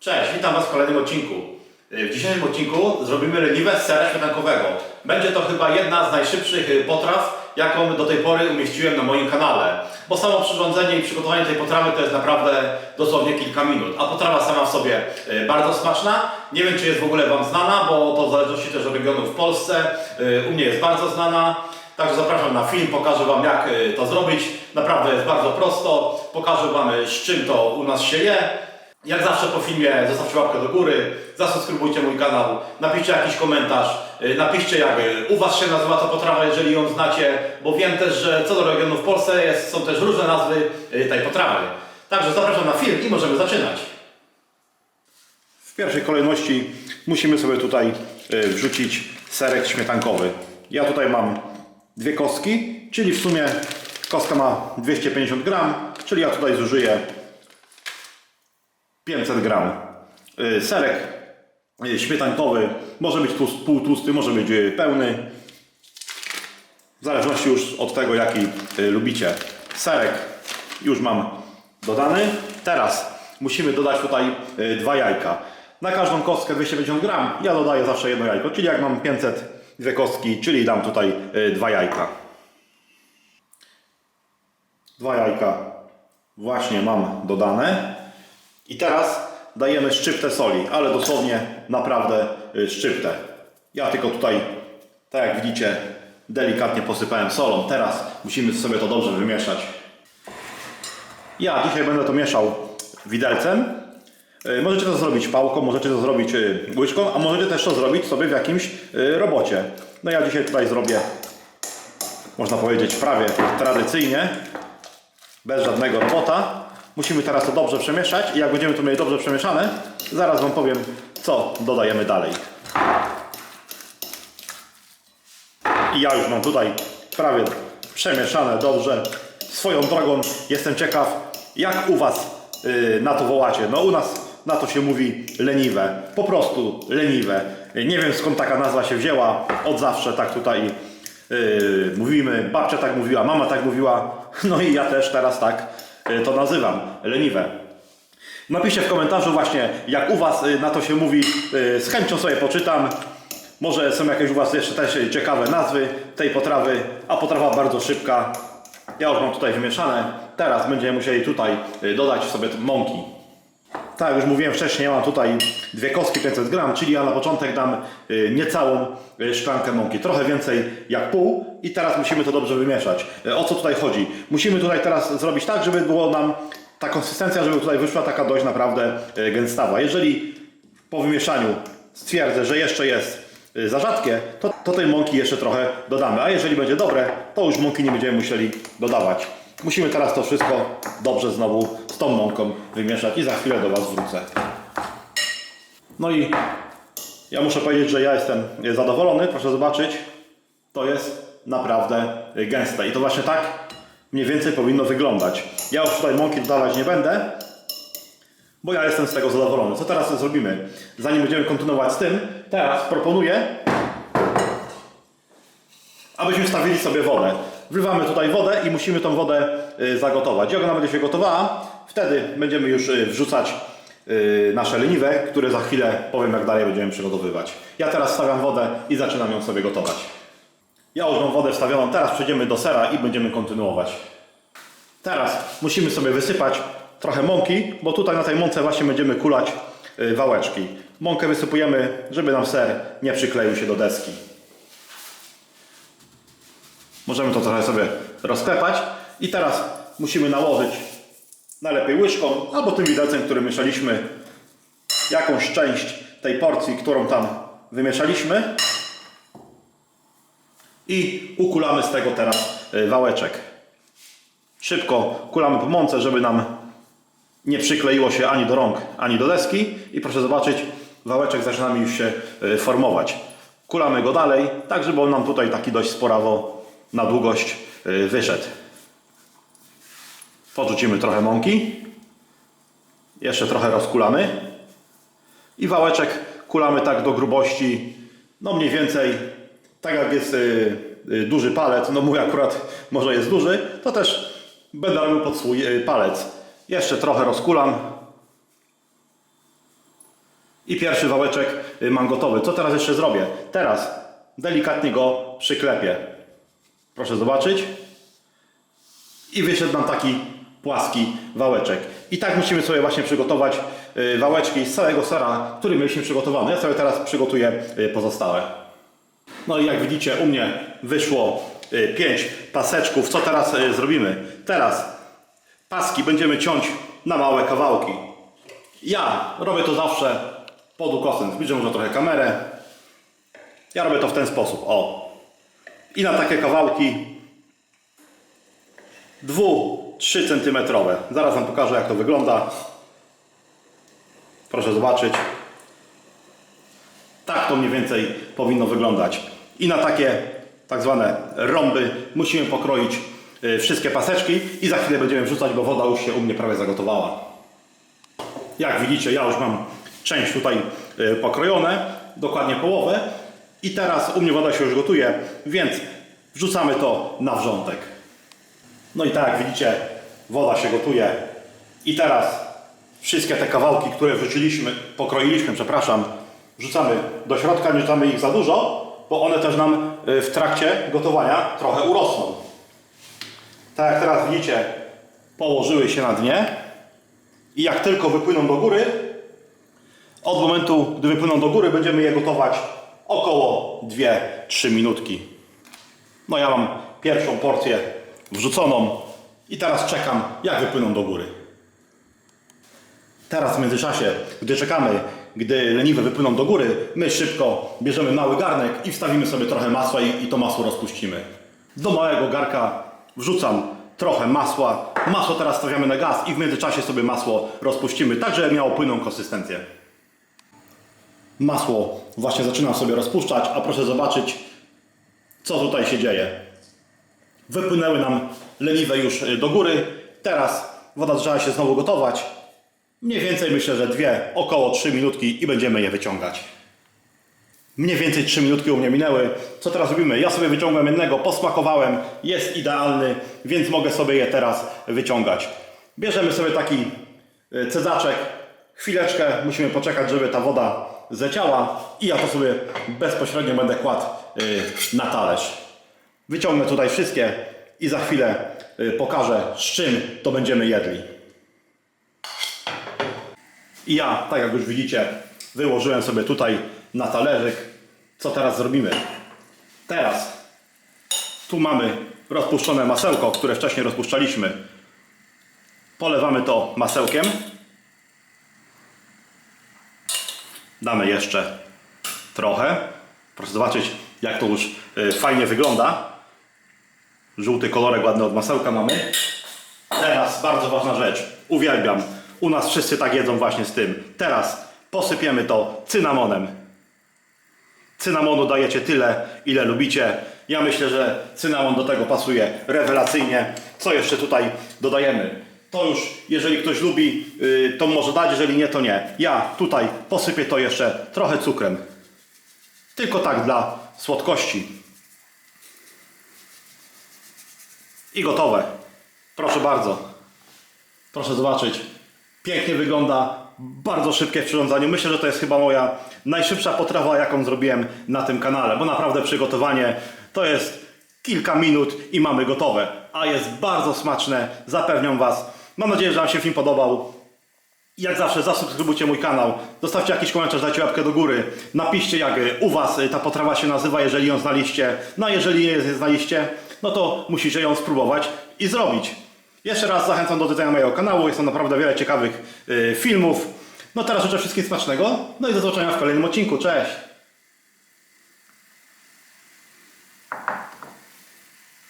Cześć, witam Was w kolejnym odcinku. Y, W dzisiejszym odcinku zrobimy leniwe z sera śmietankowego. Będzie to chyba jedna z najszybszych y, potraw, jaką do tej pory umieściłem na moim kanale. Bo samo przyrządzenie i przygotowanie tej potrawy to jest naprawdę dosłownie kilka minut. A potrawa sama w sobie y, bardzo smaczna. Nie wiem, czy jest w ogóle Wam znana, bo to w zależności też od regionu w Polsce. U mnie jest bardzo znana. Także zapraszam na film, pokażę Wam jak to zrobić. Naprawdę jest bardzo prosto. Pokażę Wam z czym to u nas się je. Jak zawsze po filmie zostawcie łapkę do góry, zasubskrybujcie mój kanał, napiszcie jakiś komentarz, y, napiszcie jak u Was się nazywa ta potrawa, jeżeli ją znacie, bo wiem też, że co do regionu w Polsce jest, są też różne nazwy y, tej potrawy. Także zapraszam na film i możemy zaczynać. W pierwszej kolejności musimy sobie tutaj y, wrzucić serek śmietankowy. Ja tutaj mam dwie kostki, czyli w sumie kostka ma 250 gram, czyli ja tutaj zużyję 500 gram. Y, Serek y, śmietankowy może być tłust, półtłusty, może być y, pełny. W zależności już od tego, jaki lubicie. Serek już mam dodany. Teraz musimy dodać tutaj dwa jajka. Na każdą kostkę 250 gram ja dodaję zawsze jedno jajko, czyli jak mam 500 dwie kostki, czyli dam tutaj dwa jajka. Dwa jajka właśnie mam dodane. I teraz dajemy szczyptę soli, ale dosłownie naprawdę y, szczyptę. Ja tylko tutaj, tak jak widzicie, delikatnie posypałem solą. Teraz musimy sobie to dobrze wymieszać. Ja dzisiaj będę to mieszał widelcem. Y, Możecie to zrobić pałką, możecie to zrobić y, łyżką, a możecie też to zrobić sobie w jakimś robocie. No ja dzisiaj tutaj zrobię, można powiedzieć, prawie tradycyjnie, bez żadnego robota. Musimy teraz to dobrze przemieszać i jak będziemy to mieli dobrze przemieszane, zaraz Wam powiem, co dodajemy dalej. I ja już mam tutaj prawie przemieszane dobrze. Swoją drogą jestem ciekaw, jak u Was yy, na to wołacie. No u nas na to się mówi leniwe. Po prostu leniwe. Nie wiem skąd taka nazwa się wzięła. Od zawsze tak tutaj yy, mówimy. Babcia tak mówiła, mama tak mówiła. No i ja też teraz tak to nazywam. Leniwe. Napiszcie w komentarzu właśnie, jak u Was y, na to się mówi. Y, Z chęcią sobie poczytam. Może są jakieś u Was jeszcze też ciekawe nazwy tej potrawy, a potrawa bardzo szybka. Ja już mam tutaj wymieszane. Teraz będziemy musieli tutaj dodać sobie mąki. Tak jak już mówiłem wcześniej, mam tutaj dwie kostki 500 gram, czyli ja na początek dam y, niecałą y, szklankę mąki, trochę więcej jak pół i teraz musimy to dobrze wymieszać. Y, O co tutaj chodzi? Musimy tutaj teraz zrobić tak, żeby było nam ta konsystencja, żeby tutaj wyszła taka dość naprawdę gęstawa. Jeżeli po wymieszaniu stwierdzę, że jeszcze jest za rzadkie, to, to tej mąki jeszcze trochę dodamy, a jeżeli będzie dobre, to już mąki nie będziemy musieli dodawać. Musimy teraz to wszystko dobrze znowu z tą mąką wymieszać i za chwilę do Was wrócę. No i ja muszę powiedzieć, że ja jestem zadowolony. Proszę zobaczyć, to jest naprawdę gęste. I to właśnie tak mniej więcej powinno wyglądać. Ja już tutaj mąki dodawać nie będę, bo ja jestem z tego zadowolony. Co teraz zrobimy? Zanim będziemy kontynuować z tym, teraz proponuję, abyśmy stawili sobie wodę. Wlewamy tutaj wodę i musimy tą wodę y, zagotować. Jak ona będzie się gotowała, wtedy będziemy już y, wrzucać y, nasze leniwe, które za chwilę powiem jak dalej będziemy przygotowywać. Ja teraz stawiam wodę i zaczynam ją sobie gotować. Ja już mam wodę wstawioną, teraz przejdziemy do sera i będziemy kontynuować. Teraz musimy sobie wysypać trochę mąki, bo tutaj na tej mące właśnie będziemy kulać wałeczki. Mąkę wysypujemy, żeby nam ser nie przykleił się do deski. Możemy to trochę sobie rozklepać i teraz musimy nałożyć najlepiej łyżką albo tym widelcem, który mieszaliśmy jakąś część tej porcji, którą tam wymieszaliśmy i ukulamy z tego teraz y, wałeczek. Szybko kulamy po mące, żeby nam nie przykleiło się ani do rąk, ani do deski i proszę zobaczyć, wałeczek zaczyna mi już się y, formować. Kulamy go dalej, tak żeby on nam tutaj taki dość sporawo na długość y, wyszedł. Podrzucimy trochę mąki. Jeszcze trochę rozkulamy. I wałeczek kulamy tak do grubości, no mniej więcej, tak jak jest y, y, duży palec, no mój akurat może jest duży, to też będę robił pod swój palec. Jeszcze trochę rozkulam. I pierwszy wałeczek mam gotowy. Co teraz jeszcze zrobię? Teraz delikatnie go przyklepię. Proszę zobaczyć. I wyszedł nam taki płaski wałeczek. I tak musimy sobie właśnie przygotować y, wałeczki z całego sera, który mieliśmy przygotowany. Ja sobie teraz przygotuję y, pozostałe. No i jak widzicie, u mnie wyszło 5 paseczków. Co teraz y, zrobimy? Teraz paski będziemy ciąć na małe kawałki. Ja robię to zawsze pod ukosem. Zbliżę może trochę kamerę. Ja robię to w ten sposób. O. I na takie kawałki 2-3 cm. Zaraz Wam pokażę jak to wygląda. Proszę zobaczyć. Tak to mniej więcej powinno wyglądać. I na takie tak zwane rąby musimy pokroić y, wszystkie paseczki i za chwilę będziemy wrzucać, bo woda już się u mnie prawie zagotowała. Jak widzicie, ja już mam część tutaj y, pokrojone, dokładnie połowę. I teraz u mnie woda się już gotuje, więc wrzucamy to na wrzątek. No i tak jak widzicie, woda się gotuje. I teraz wszystkie te kawałki, które wrzuciliśmy, pokroiliśmy, przepraszam, wrzucamy do środka, nie rzucamy ich za dużo, bo one też nam y, w trakcie gotowania trochę urosną. Tak jak teraz widzicie, położyły się na dnie i jak tylko wypłyną do góry, od momentu, gdy wypłyną do góry, będziemy je gotować około 2-3 minutki. No ja mam pierwszą porcję wrzuconą i teraz czekam, jak wypłyną do góry. Teraz w międzyczasie, gdy czekamy, gdy leniwe wypłyną do góry, my szybko bierzemy mały garnek i wstawimy sobie trochę masła i, i to masło rozpuścimy. Do małego garka wrzucam trochę masła. Masło teraz stawiamy na gaz i w międzyczasie sobie masło rozpuścimy, tak żeby miało płynną konsystencję. Masło właśnie zaczynam sobie rozpuszczać, a proszę zobaczyć, co tutaj się dzieje. Wypłynęły nam leniwe już y, do góry. Teraz woda zaczęła się znowu gotować. Mniej więcej myślę, że dwie, około 3 minutki i będziemy je wyciągać. Mniej więcej 3 minutki u mnie minęły. Co teraz robimy? Ja sobie wyciągam jednego, posmakowałem, jest idealny, więc mogę sobie je teraz wyciągać. Bierzemy sobie taki y, cedzaczek, chwileczkę musimy poczekać, żeby ta woda zleciała i ja to sobie bezpośrednio będę kładł y, na talerz. Wyciągnę tutaj wszystkie i za chwilę y, pokażę z czym to będziemy jedli. I ja, tak jak już widzicie, wyłożyłem sobie tutaj na talerzyk. Co teraz zrobimy? Teraz tu mamy rozpuszczone masełko, które wcześniej rozpuszczaliśmy. Polewamy to masełkiem. Damy jeszcze trochę. Proszę zobaczyć, jak to już y, fajnie wygląda. Żółty kolorek ładny od masełka mamy. Teraz bardzo ważna rzecz. Uwielbiam. U nas wszyscy tak jedzą właśnie z tym. Teraz posypiemy to cynamonem. Cynamonu dajecie tyle, ile lubicie. Ja myślę, że cynamon do tego pasuje rewelacyjnie. Co jeszcze tutaj dodajemy? To już, jeżeli ktoś lubi, yy, to może dać, jeżeli nie, to nie. Ja tutaj posypię to jeszcze trochę cukrem. Tylko tak dla słodkości. I gotowe. Proszę bardzo. Proszę zobaczyć. Pięknie wygląda. Bardzo szybkie w przyrządzaniu. Myślę, że to jest chyba moja najszybsza potrawa, jaką zrobiłem na tym kanale, bo naprawdę przygotowanie to jest kilka minut i mamy gotowe. A jest bardzo smaczne, zapewniam Was. Mam nadzieję, że Wam się film podobał. Jak zawsze zasubskrybujcie mój kanał, zostawcie jakiś komentarz, dajcie łapkę do góry, napiszcie jak u Was ta potrawa się nazywa, jeżeli ją znaliście. No a jeżeli nie znaliście, no to musicie ją spróbować i zrobić. Jeszcze raz zachęcam do odwiedzenia mojego kanału, jest tam naprawdę wiele ciekawych y, filmów. No teraz życzę wszystkim smacznego, no i do zobaczenia w kolejnym odcinku, cześć!